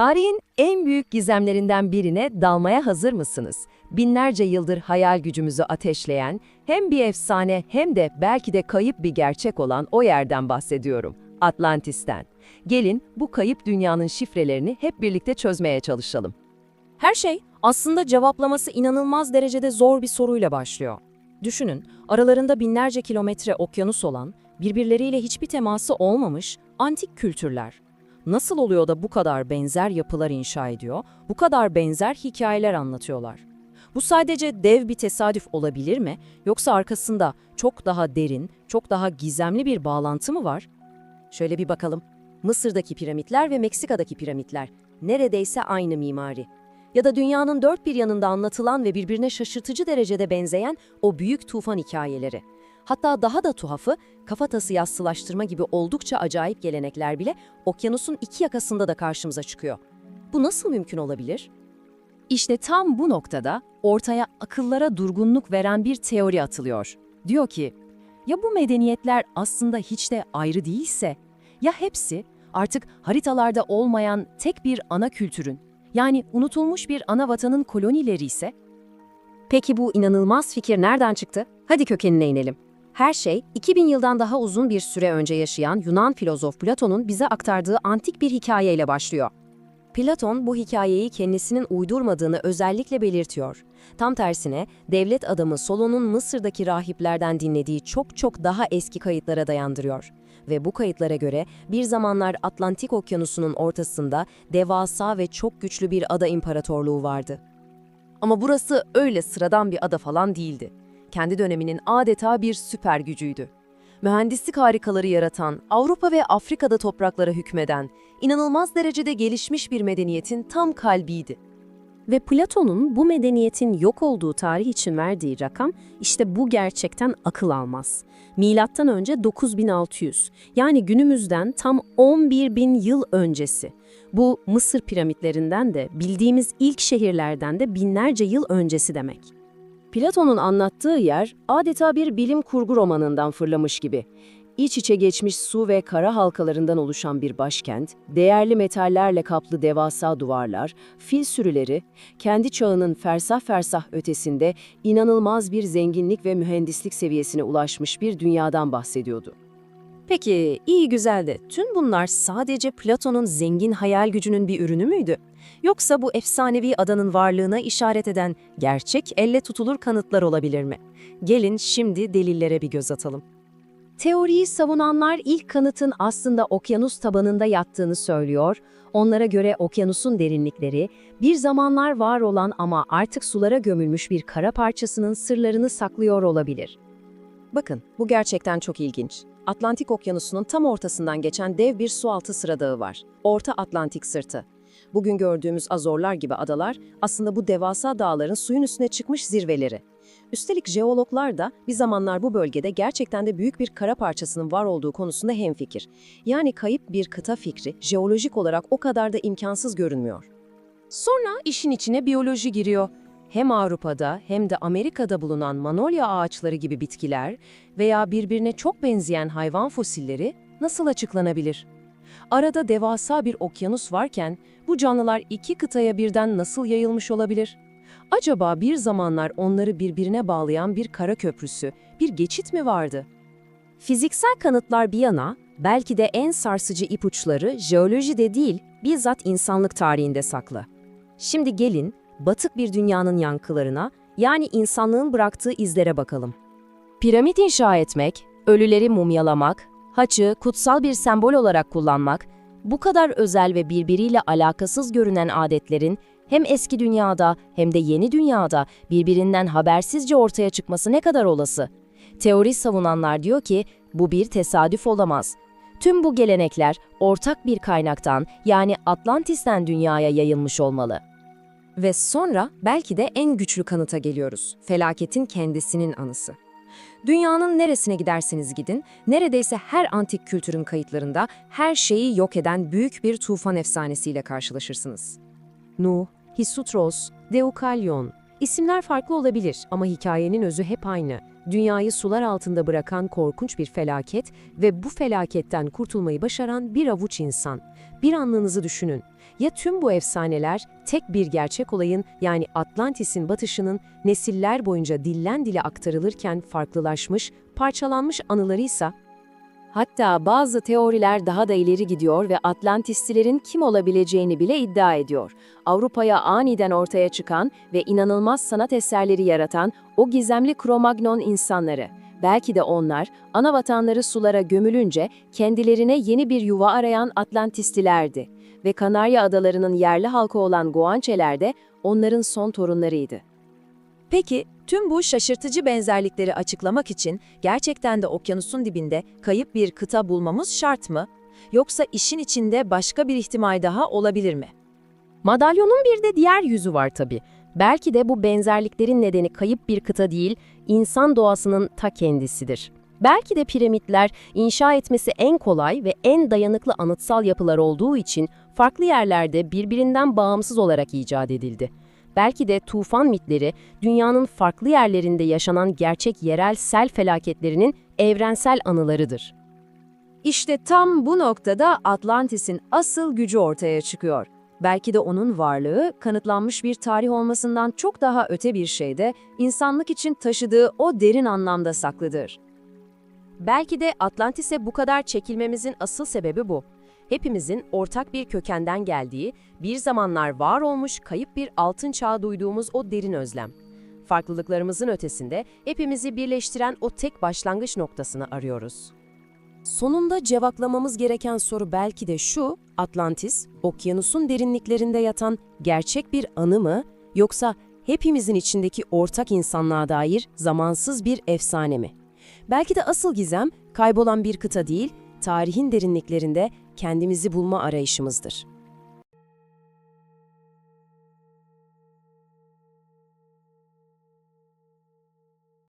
Tarihin en büyük gizemlerinden birine dalmaya hazır mısınız? Binlerce yıldır hayal gücümüzü ateşleyen, hem bir efsane hem de belki de kayıp bir gerçek olan o yerden bahsediyorum. Atlantis'ten. Gelin bu kayıp dünyanın şifrelerini hep birlikte çözmeye çalışalım. Her şey aslında cevaplaması inanılmaz derecede zor bir soruyla başlıyor. Düşünün, aralarında binlerce kilometre okyanus olan, birbirleriyle hiçbir teması olmamış antik kültürler. Nasıl oluyor da bu kadar benzer yapılar inşa ediyor, bu kadar benzer hikayeler anlatıyorlar? Bu sadece dev bir tesadüf olabilir mi, yoksa arkasında çok daha derin, çok daha gizemli bir bağlantı mı var? Şöyle bir bakalım. Mısır'daki piramitler ve Meksika'daki piramitler neredeyse aynı mimari ya da dünyanın dört bir yanında anlatılan ve birbirine şaşırtıcı derecede benzeyen o büyük tufan hikayeleri. Hatta daha da tuhafı, kafatası yassılaştırma gibi oldukça acayip gelenekler bile okyanusun iki yakasında da karşımıza çıkıyor. Bu nasıl mümkün olabilir? İşte tam bu noktada ortaya akıllara durgunluk veren bir teori atılıyor. Diyor ki, ya bu medeniyetler aslında hiç de ayrı değilse, ya hepsi artık haritalarda olmayan tek bir ana kültürün, yani unutulmuş bir ana vatanın kolonileri ise? Peki bu inanılmaz fikir nereden çıktı? Hadi kökenine inelim. Her şey 2000 yıldan daha uzun bir süre önce yaşayan Yunan filozof Platon'un bize aktardığı antik bir hikayeyle başlıyor. Platon bu hikayeyi kendisinin uydurmadığını özellikle belirtiyor. Tam tersine devlet adamı Solon'un Mısır'daki rahiplerden dinlediği çok çok daha eski kayıtlara dayandırıyor. Ve bu kayıtlara göre bir zamanlar Atlantik Okyanusu'nun ortasında devasa ve çok güçlü bir ada imparatorluğu vardı. Ama burası öyle sıradan bir ada falan değildi. Kendi döneminin adeta bir süper gücüydü. Mühendislik harikaları yaratan, Avrupa ve Afrika'da topraklara hükmeden, inanılmaz derecede gelişmiş bir medeniyetin tam kalbiydi. Ve Platon'un bu medeniyetin yok olduğu tarih için verdiği rakam işte bu gerçekten akıl almaz. Milattan önce 9600 yani günümüzden tam 11 bin yıl öncesi. Bu Mısır piramitlerinden de bildiğimiz ilk şehirlerden de binlerce yıl öncesi demek. Platon'un anlattığı yer adeta bir bilim kurgu romanından fırlamış gibi. İç içe geçmiş su ve kara halkalarından oluşan bir başkent, değerli metallerle kaplı devasa duvarlar, fil sürüleri, kendi çağının fersah fersah ötesinde inanılmaz bir zenginlik ve mühendislik seviyesine ulaşmış bir dünyadan bahsediyordu. Peki, iyi güzel de tüm bunlar sadece Platon'un zengin hayal gücünün bir ürünü müydü? Yoksa bu efsanevi adanın varlığına işaret eden gerçek elle tutulur kanıtlar olabilir mi? Gelin şimdi delillere bir göz atalım. Teoriyi savunanlar ilk kanıtın aslında okyanus tabanında yattığını söylüyor. Onlara göre okyanusun derinlikleri, bir zamanlar var olan ama artık sulara gömülmüş bir kara parçasının sırlarını saklıyor olabilir. Bakın, bu gerçekten çok ilginç. Atlantik Okyanusu'nun tam ortasından geçen dev bir sualtı sıradağı var. Orta Atlantik Sırtı. Bugün gördüğümüz Azorlar gibi adalar aslında bu devasa dağların suyun üstüne çıkmış zirveleri. Üstelik jeologlar da bir zamanlar bu bölgede gerçekten de büyük bir kara parçasının var olduğu konusunda hemfikir. Yani kayıp bir kıta fikri jeolojik olarak o kadar da imkansız görünmüyor. Sonra işin içine biyoloji giriyor. Hem Avrupa'da hem de Amerika'da bulunan manolya ağaçları gibi bitkiler veya birbirine çok benzeyen hayvan fosilleri nasıl açıklanabilir? Arada devasa bir okyanus varken bu canlılar iki kıtaya birden nasıl yayılmış olabilir? Acaba bir zamanlar onları birbirine bağlayan bir kara köprüsü, bir geçit mi vardı? Fiziksel kanıtlar bir yana, belki de en sarsıcı ipuçları jeolojide değil, bizzat insanlık tarihinde saklı. Şimdi gelin, batık bir dünyanın yankılarına, yani insanlığın bıraktığı izlere bakalım. Piramit inşa etmek, ölüleri mumyalamak, haçı kutsal bir sembol olarak kullanmak, bu kadar özel ve birbiriyle alakasız görünen adetlerin hem eski dünyada hem de yeni dünyada birbirinden habersizce ortaya çıkması ne kadar olası? Teori savunanlar diyor ki bu bir tesadüf olamaz. Tüm bu gelenekler ortak bir kaynaktan yani Atlantis'ten dünyaya yayılmış olmalı. Ve sonra belki de en güçlü kanıta geliyoruz. Felaketin kendisinin anısı. Dünyanın neresine giderseniz gidin, neredeyse her antik kültürün kayıtlarında her şeyi yok eden büyük bir tufan efsanesiyle karşılaşırsınız. Nuh, Hisutros, Deukalyon. İsimler farklı olabilir ama hikayenin özü hep aynı. dünyayı sular altında bırakan korkunç bir felaket ve bu felaketten kurtulmayı başaran bir avuç insan. Bir anlığınızı düşünün. Ya tüm bu efsaneler tek bir gerçek olayın yani Atlantis'in batışının nesiller boyunca dillen dile aktarılırken farklılaşmış, parçalanmış anılarıysa Hatta bazı teoriler daha da ileri gidiyor ve Atlantislilerin kim olabileceğini bile iddia ediyor. Avrupa'ya aniden ortaya çıkan ve inanılmaz sanat eserleri yaratan o gizemli Cro-Magnon insanları. Belki de onlar, ana vatanları sulara gömülünce kendilerine yeni bir yuva arayan Atlantislilerdi. Ve Kanarya Adaları'nın yerli halkı olan Guançeler de onların son torunlarıydı. Peki, tüm bu şaşırtıcı benzerlikleri açıklamak için gerçekten de okyanusun dibinde kayıp bir kıta bulmamız şart mı? Yoksa işin içinde başka bir ihtimal daha olabilir mi? Madalyonun bir de diğer yüzü var tabii. Belki de bu benzerliklerin nedeni kayıp bir kıta değil, insan doğasının ta kendisidir. Belki de piramitler inşa etmesi en kolay ve en dayanıklı anıtsal yapılar olduğu için farklı yerlerde birbirinden bağımsız olarak icat edildi. Belki de tufan mitleri dünyanın farklı yerlerinde yaşanan gerçek yerel sel felaketlerinin evrensel anılarıdır. İşte tam bu noktada Atlantis'in asıl gücü ortaya çıkıyor. Belki de onun varlığı kanıtlanmış bir tarih olmasından çok daha öte bir şeyde insanlık için taşıdığı o derin anlamda saklıdır. Belki de Atlantis'e bu kadar çekilmemizin asıl sebebi bu. Hepimizin ortak bir kökenden geldiği, bir zamanlar var olmuş kayıp bir altın çağı duyduğumuz o derin özlem. Farklılıklarımızın ötesinde hepimizi birleştiren o tek başlangıç noktasını arıyoruz. Sonunda cevaplamamız gereken soru belki de şu, Atlantis, okyanusun derinliklerinde yatan gerçek bir anı mı, yoksa hepimizin içindeki ortak insanlığa dair zamansız bir efsane mi? Belki de asıl gizem kaybolan bir kıta değil, tarihin derinliklerinde kendimizi bulma arayışımızdır.